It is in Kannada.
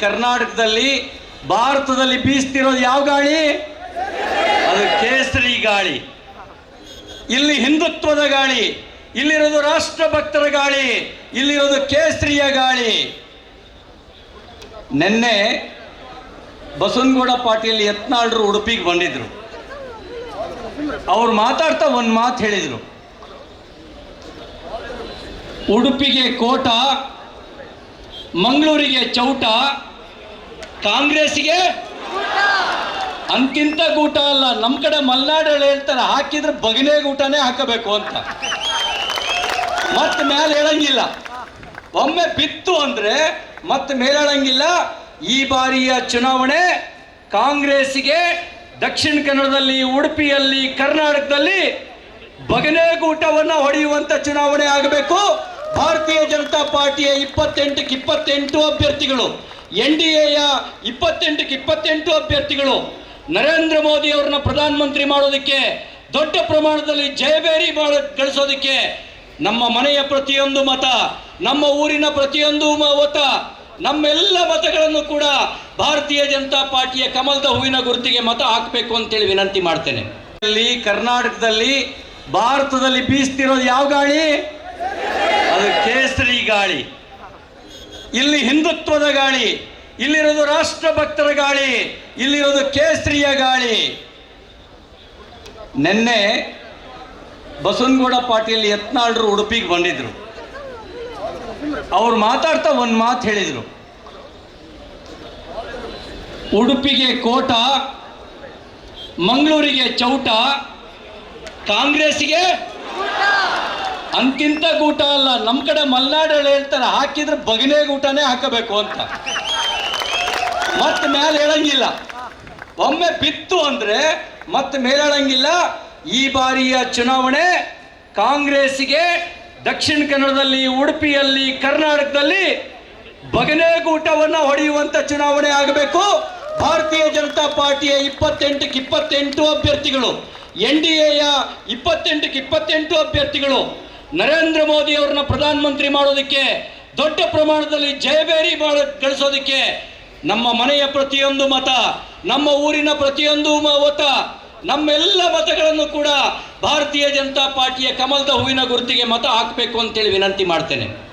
ಕರ್ನಾಟಕದಲ್ಲಿ, ಭಾರತದಲ್ಲಿ ಬೀಸ್ತಿರೋದು ಯಾವ ಗಾಳಿ? ಅದು ಕೇಸರಿ ಗಾಳಿ. ಇಲ್ಲಿ ಹಿಂದುತ್ವದ ಗಾಳಿ, ಇಲ್ಲಿರೋದು ರಾಷ್ಟ್ರಭಕ್ತರ ಗಾಳಿ, ಇಲ್ಲಿರೋದು ಕೇಸರಿಯ ಗಾಳಿ. ನಿನ್ನೆ ಬಸವನಗೌಡ ಪಾಟೀಲ್ ಯತ್ನಾಳ್ರು ಉಡುಪಿಗೆ ಬಂದಿದ್ರು. ಅವ್ರು ಮಾತಾಡ್ತಾ ಒಂದು ಮಾತು ಹೇಳಿದರು. ಉಡುಪಿಗೆ ಕೋಟ ಮಂಗಳೂರಿಗೆ ಚೌಟ ಕಾಂಗ್ರೆಸ್ಗೆ ಅಂತಿಂತ ಗೂಟ ಅಲ್ಲ. ನಮ್ಮ ಕಡೆ ಮಲ್ನಾಡಲ್ಲಿ ಹೇಳ್ತಾರೆ, ಹಾಕಿದ್ರೆ ಬಗನೆ ಊಟನೇ ಹಾಕಬೇಕು ಅಂತ. ಮತ್ತೆ ಮೇಲೆ ಹೇಳಂಗಿಲ್ಲ. ಒಮ್ಮೆ ಬಿತ್ತು ಅಂದ್ರೆ ಮತ್ತೆ ಮೇಲೆ ಹೇಳಂಗಿಲ್ಲ. ಈ ಬಾರಿಯ ಚುನಾವಣೆ ಕಾಂಗ್ರೆಸ್ಗೆ ದಕ್ಷಿಣ ಕನ್ನಡದಲ್ಲಿ, ಉಡುಪಿಯಲ್ಲಿ, ಕರ್ನಾಟಕದಲ್ಲಿ ಬಗನೆಗೂಟವನ್ನ ಹೊಡೆಯುವಂತ ಚುನಾವಣೆ ಆಗಬೇಕು. ಭಾರತೀಯ ಜನತಾ ಪಾರ್ಟಿಯ ಇಪ್ಪತ್ತೆಂಟಕ್ಕೆ ಇಪ್ಪತ್ತೆಂಟು ಅಭ್ಯರ್ಥಿಗಳು, ಎನ್ ಡಿ ಎಯ ಇಪ್ಪತ್ತೆಂಟಕ್ಕೆ ಇಪ್ಪತ್ತೆಂಟು ಅಭ್ಯರ್ಥಿಗಳು. ನರೇಂದ್ರ ಮೋದಿ ಅವ್ರನ್ನ ಪ್ರಧಾನಮಂತ್ರಿ ಮಾಡೋದಕ್ಕೆ, ದೊಡ್ಡ ಪ್ರಮಾಣದಲ್ಲಿ ಜಯಬೇರಿ ಮಾಡ ಗಳಿಸೋದಕ್ಕೆ ನಮ್ಮ ಮನೆಯ ಪ್ರತಿಯೊಂದು ಮತ, ನಮ್ಮ ಊರಿನ ಪ್ರತಿಯೊಂದು ಮತ, ನಮ್ಮೆಲ್ಲ ಮತಗಳನ್ನು ಕೂಡ ಭಾರತೀಯ ಜನತಾ ಪಾರ್ಟಿಯ ಕಮಲದ ಹೂವಿನ ಗುರುತಿಗೆ ಮತ ಹಾಕಬೇಕು ಅಂತೇಳಿ ವಿನಂತಿ ಮಾಡ್ತೇನೆ. ಕರ್ನಾಟಕದಲ್ಲಿ, ಭಾರತದಲ್ಲಿ ಬೀಸ್ತಿರೋದು ಯಾವ ಗಾಳಿ? ಕೇಸರಿ ಗಾಳಿ. ಇಲ್ಲಿ ಹಿಂದುತ್ವದ ಗಾಳಿ, ಇಲ್ಲಿರೋದು ರಾಷ್ಟ್ರಭಕ್ತರ ಗಾಳಿ, ಇಲ್ಲಿರೋದು ಕೇಸರಿಯ ಗಾಳಿ. ನಿನ್ನೆ ಬಸವನಗೌಡ ಪಾಟೀಲ್ ಯತ್ನಾಳ್ರು ಉಡುಪಿಗೆ ಬಂದಿದ್ರು. ಅವ್ರು ಮಾತಾಡ್ತಾ ಒಂದು ಮಾತು ಹೇಳಿದರು. ಉಡುಪಿಗೆ ಕೋಟ, ಮಂಗಳೂರಿಗೆ ಚೌಟ ಕಾಂಗ್ರೆಸ್ಗೆ ಅಂತಿಂತ ಗೂಟ ಅಲ್ಲ ನಮ್ಮ ಕಡೆ ಮಲ್ನಾಡಲ್ಲಿ ಹೇಳ್ತಾರೆ, ಹಾಕಿದ್ರೆ ಬಗನೆ ಊಟನೇ ಹಾಕಬೇಕು ಅಂತ. ಮತ್ತೆ ಮೇಲೆ ಹೇಳಂಗಿಲ್ಲ. ಒಮ್ಮೆ ಬಿತ್ತು ಅಂದ್ರೆ ಮತ್ತೆ ಮೇಲೆ ಹೇಳಂಗಿಲ್ಲ, ಈ ಬಾರಿಯ ಚುನಾವಣೆ ಕಾಂಗ್ರೆಸ್ಗೆ ದಕ್ಷಿಣ ಕನ್ನಡದಲ್ಲಿ, ಉಡುಪಿಯಲ್ಲಿ, ಕರ್ನಾಟಕದಲ್ಲಿ ಬಗನೆಗೂಟವನ್ನ ಹೊಡೆಯುವಂತ ಚುನಾವಣೆ ಆಗಬೇಕು. ಭಾರತೀಯ ಜನತಾ ಪಾರ್ಟಿಯ ಇಪ್ಪತ್ತೆಂಟಕ್ಕೆ ಇಪ್ಪತ್ತೆಂಟು ಅಭ್ಯರ್ಥಿಗಳು, ಎನ್ ಡಿ ಎಯ ಇಪ್ಪತ್ತೆಂಟಕ್ಕೆ ಇಪ್ಪತ್ತೆಂಟು ಅಭ್ಯರ್ಥಿಗಳು. ನರೇಂದ್ರ ಮೋದಿ ಅವ್ರನ್ನ ಪ್ರಧಾನಮಂತ್ರಿ ಮಾಡೋದಕ್ಕೆ, ದೊಡ್ಡ ಪ್ರಮಾಣದಲ್ಲಿ ಜಯಬೇರಿ ಮಾಡ ಗಳಿಸೋದಕ್ಕೆ, ನಮ್ಮ ಮನೆಯ ಪ್ರತಿಯೊಂದು ಮತ, ನಮ್ಮ ಊರಿನ ಪ್ರತಿಯೊಂದು ಮತ ನಮ್ಮೆಲ್ಲ ಮತಗಳನ್ನು ಕೂಡ ಭಾರತೀಯ ಜನತಾ ಪಾರ್ಟಿಯ ಕಮಲದ ಹೂವಿನ ಗುರುತಿಗೆ ಮತ ಹಾಕಬೇಕು ಅಂತೇಳಿ ವಿನಂತಿ ಮಾಡ್ತೇನೆ.